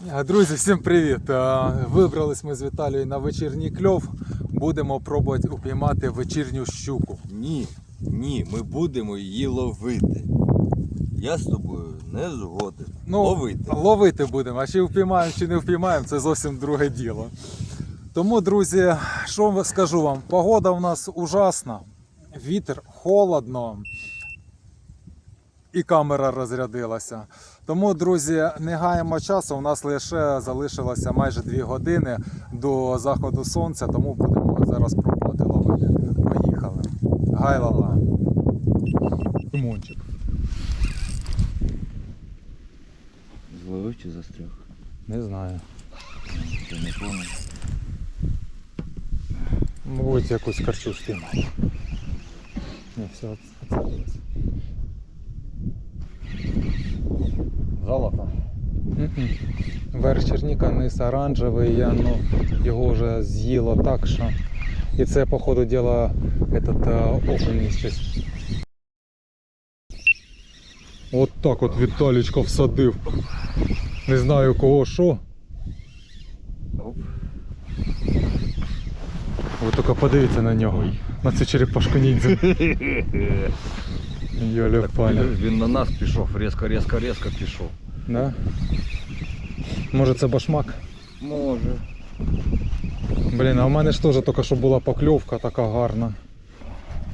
Друзі, всім привіт! Вибрались ми з Віталією на вечірній кльов. Будемо пробувати упіймати вечірню щуку. Ні, ні, ми будемо її ловити. Я з тобою не згоден. Ну, ловити. Ловити будемо, а чи впіймаємо, чи не впіймаємо, це зовсім друге діло. Тому, друзі, що скажу вам? Погода у нас ужасна, вітер, холодно. І камера розрядилася. Тому, друзі, не гаємо часу. У нас лише залишилося майже 2 години до заходу сонця, тому будемо зараз пробувати ловити. Поїхали. Гайлала. Лимончик. Зловив чи застряг? Не знаю. Я не пам'ятаю. Мабуть, якусь карчу спіймав. Ні, все, оцелилось. Золото. Верх черніка, низ оранжевий, я, ну, його вже з'їло так, що. І це, по ходу діла, этот а, окунь щось. От так от Віталічко всадив. Не знаю кого що. Ви тільки подивіться на нього. На цю черепашку ніндзя. Йоля паля. Він на нас пішов, різко, різко, різко пішов. Да? Може це башмак? Може. Блін, а в мене ж теж тільки що була покльовка така гарна.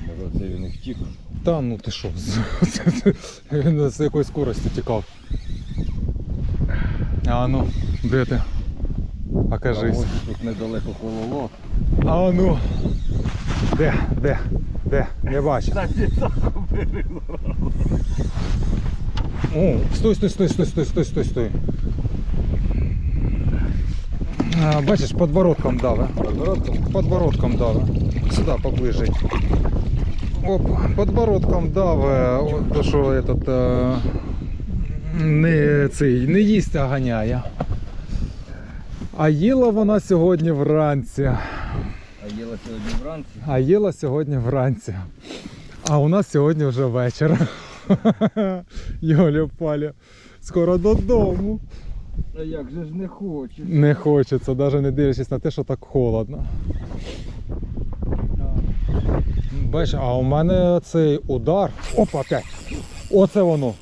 Може це він і втік. Та ну ти що, він з якої скорості тікав. А ну, де ти? Покажись. Ось Тут недалеко кололо. А ну. Де? Де? Де? Не бачу. О, Стой, стой, стой, стой, стой, стой, стой, стой. Бачиш, подбородком дав. Подбородком? Подбородком дали. Сюди поближе. Оп, подбородком дав, е, то що этот, е, не цей, не їсть, а ганяє. А їла вона сьогодні вранці. А їла сьогодні а їла сьогодні вранці. А у нас сьогодні вже вечір. Йоля паля. Скоро додому. А як же ж не хоче? Не хочеться, навіть не дивлячись на те, що так холодно. Бачиш, а у мене цей удар. Опа, опять. Оце воно.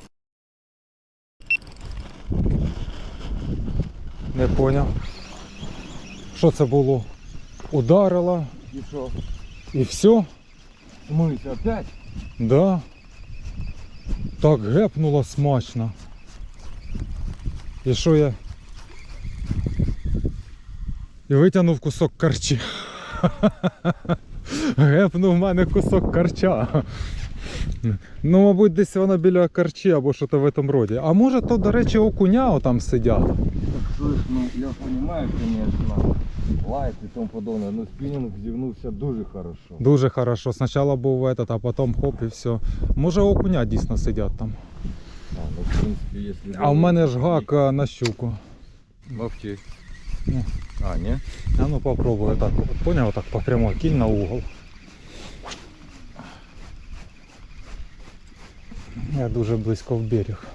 Не поняв. Що це було? Ударила І що? І все? Смийся опять? Да. Так гепнуло смачно. І що я? І витягнув кусок карчі. Гепнув в мене кусок карча. Ну, мабуть, десь воно біля карчі або що то в этом роді. А може то, до речі, окуня там сидять. Я понимаю, конечно, лайк і тому подобное, но спінінг зівнувся дуже хорошо. Дуже хорошо. Спочатку був этот, а потім хоп і все. Може окуня дійсно сидять там. А, ну, в принципі, якщо... А в мене ж гак а, на щуку. Мовчи. Ну. А, ні? А ну попробуй так. Понял, так по прямой кинь на угол. Я дуже близько в берег.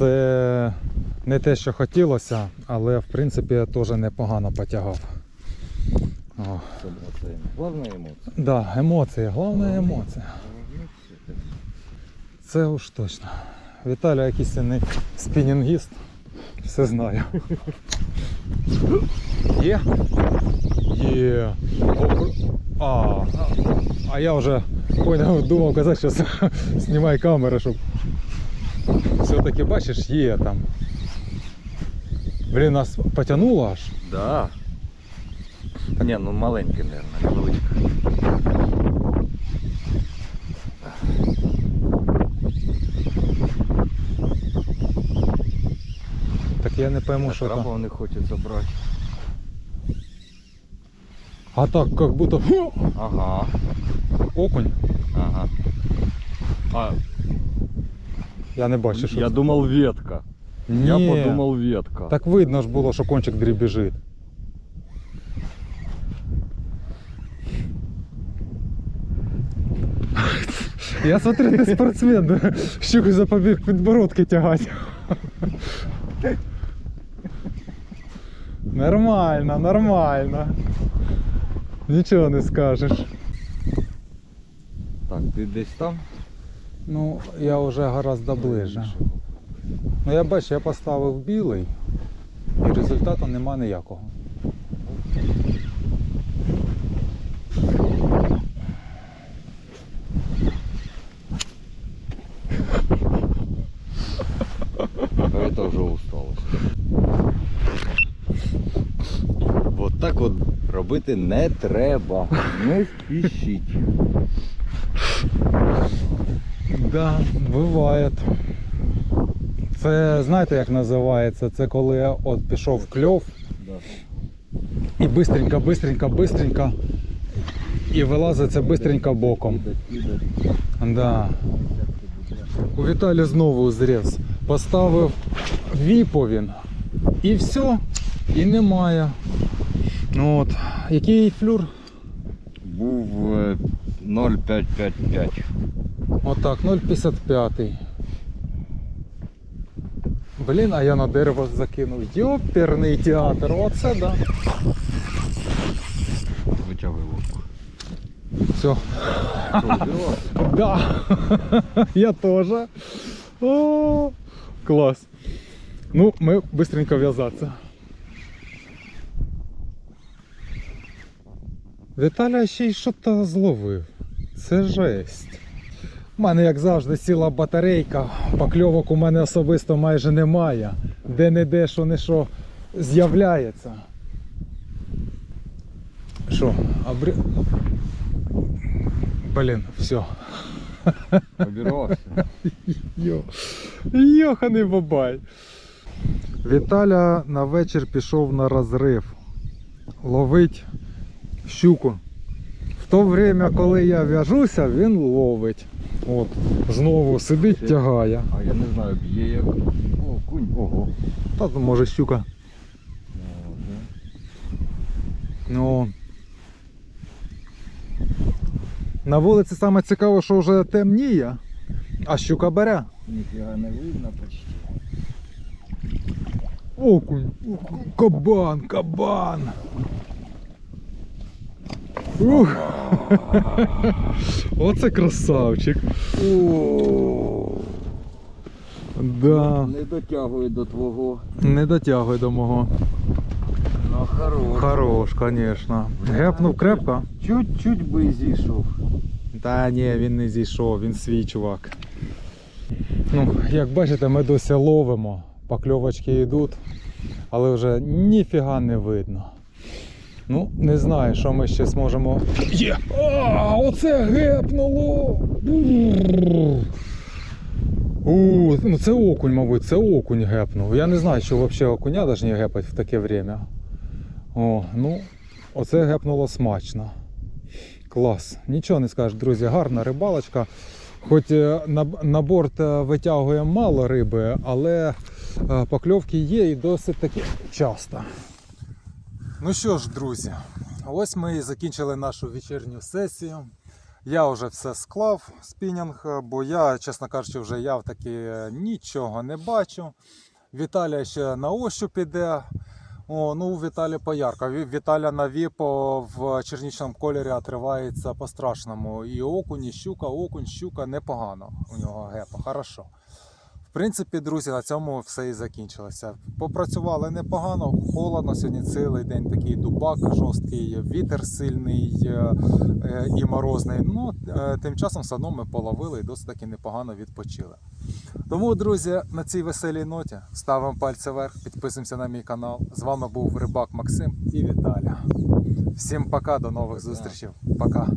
Це не те, що хотілося, але в принципі я теж непогано потягав. О, Це, це головна емоція. да, емоції, головна емоція. Це уж точно. Віталій якийсь не спінінгіст. Все знаю. Є? Є. А, а я вже поняв, думав казати, що знімай камеру, щоб. Все-таки бачиш, є там. Блін, нас потягнуло аж. Да. Та ні, ну маленький, мабуть, невеличка. Так я не пойму, що там. Не хочеться брати. А так, как будто Ага, окунь. ага. А, Я не бачу, що. я це. думав ветка. Ні. Я подумав ветка. Так видно ж було, що кончик дрібіжить. Я смотрю, ти спортсмен, щуку за побіг підбородки тягати. Нормально, нормально. Нічого не скажеш. Так, ти десь там? Ну, я вже гораздо ближе. Ну я бачу, я поставив білий і результату нема ніякого. Это вже усталость. Вот так от робити не треба. Не спішіть. Да, буває. Це знаєте як називається? Це коли от пішов кльов і бистренько, бистренько, бистренько. І вилазить це бистренько боком. Да. У Віталі знову зріз. Поставив віповін. І все. І немає. Ну от. Який флюр? Був е, 0,555. Отак, 0,55. Блін, а я на дерево закинув. Йоперний театр, оце да. Витягуй лодку. Все. Да. Я тоже. О, класс. Ну, мы быстренько в'язаться. Віталя ще й що-то зловив. Це жесть. У мене, як завжди, сіла батарейка. Покльовок у мене особисто майже немає. Де-не-де, що не що з'являється. Що, абри... Блін, все. Обірвався. Йо. Йоханий бабай. Віталя на вечір пішов на розрив. Ловить щуку. В то время, коли я в'яжуся, він ловить. От, знову сидить, тягає. А я не знаю, б'є як. О, кунь, ого. Та ну, може щука. Ну. На вулиці саме цікаво, що вже темніє, а щука бере. Ніфіга не видно почти. Окунь. Кабан, кабан. Ух. Оце красавчик. Да. Не дотягує до твого. Не дотягуй до мого. Ну хорош. Хорош, звісно. Гепнув крепко. Чуть-чуть би зійшов. Та ні, він не зійшов, він свій чувак. Ну, як бачите, ми досі ловимо. Покльовочки йдуть, але вже ніфіга не видно. Ну, не знаю, що ми ще зможемо. Є! А, оце гепнуло! У, ну це окунь, мабуть, це окунь гепнув. Я не знаю, що взагалі окуня повинні гепати в таке время. О, ну, оце гепнуло смачно. Клас. Нічого не скажеш, друзі, гарна рибалочка. Хоч е, на, на борт е, витягуємо мало риби, але е, покльовки є і досить таки часто. Ну що ж, друзі, ось ми і закінчили нашу вечірню сесію. Я вже все склав спінінг, бо я, чесно кажучи, вже я таки е, нічого не бачу. Віталія ще на ощуп іде. О, ну у поярка. Віталя на віпо в чернічному кольорі отривається по-страшному. І окунь, і щука, окунь, щука непогано. У нього гепа, хорошо. В принципі, друзі, на цьому все і закінчилося. Попрацювали непогано, холодно. Сьогодні цілий день такий дубак жорсткий, вітер сильний е, е, і морозний. Ну, е, тим часом все одно ми половили і досить таки непогано відпочили. Тому, друзі, на цій веселій ноті ставимо пальці вверх, підписуємося на мій канал. З вами був Рибак Максим і Віталя. Всім пока, до нових зустрічей. Пока.